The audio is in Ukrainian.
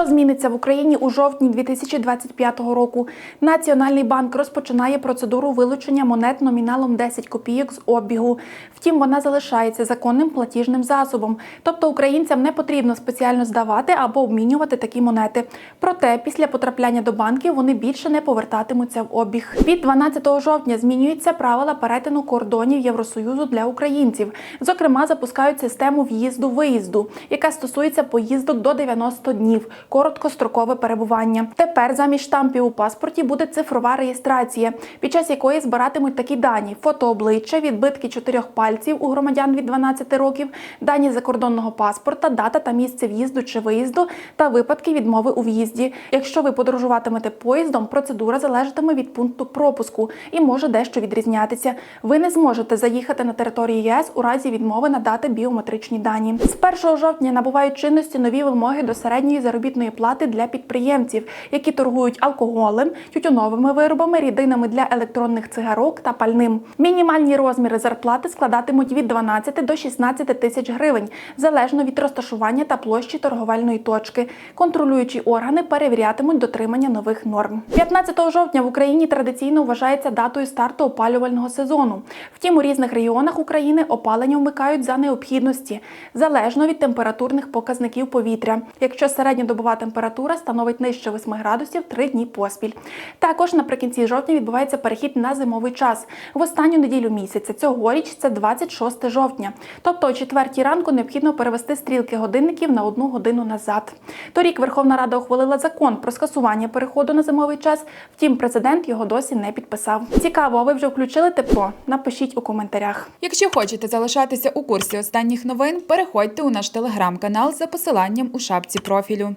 Що зміниться в Україні у жовтні 2025 року? Національний банк розпочинає процедуру вилучення монет номіналом 10 копійок з обігу. Втім, вона залишається законним платіжним засобом, тобто українцям не потрібно спеціально здавати або обмінювати такі монети. Проте після потрапляння до банків вони більше не повертатимуться в обіг. Від 12 жовтня змінюються правила перетину кордонів Євросоюзу для українців. Зокрема, запускають систему в'їзду-виїзду, яка стосується поїздок до 90 днів, короткострокове перебування. Тепер замість штампів у паспорті буде цифрова реєстрація, під час якої збиратимуть такі дані: фото обличчя, відбитки чотирьох пальців у громадян від 12 років, дані закордонного паспорта, дата та місце в'їзду чи виїзду та випадки відмови у в'їзді. Якщо ви подорожуватимете поїздом, процедура залежатиме від пункту пропуску і може дещо відрізнятися. Ви не зможете заїхати на територію ЄС у разі відмови надати біометричні дані. З 1 жовтня набувають чинності нові вимоги до середньої заробітної плати для підприємців, які торгують алкоголем, тютюновими виробами, рідинами для електронних цигарок та пальним. Мінімальні розміри зарплати складатимуть від 12 до 16 тисяч гривень, залежно від розташування та площі торговельної точки. Контролюючі органи перевірятимуть дотримання нових норм. 15 жовтня в Україні традиційно вважається датою старту опалювального сезону. Втім, у різних регіонах України опалення вмикають за необхідності, залежно від температурних показників повітря. Якщо середньодобова температура становить нижче 8 градусів 3 дні поспіль. Також наприкінці жовтня відбувається перехід на зимовий час. В останню неділю місяця цьогоріч це 26 жовтня. Тобто о 4 ранку необхідно перевести стрілки годинників на одну годину назад. Торік Верховна Рада ухвалила закон про скасування переходу на зимовий час. Втім, президент його досі не підписав. Цікаво, а ви вже включили тепло? Напишіть у коментарях. Якщо хочете залишатися у курсі останніх новин, переходьте у наш телеграм-канал за посиланням у шапці профілю.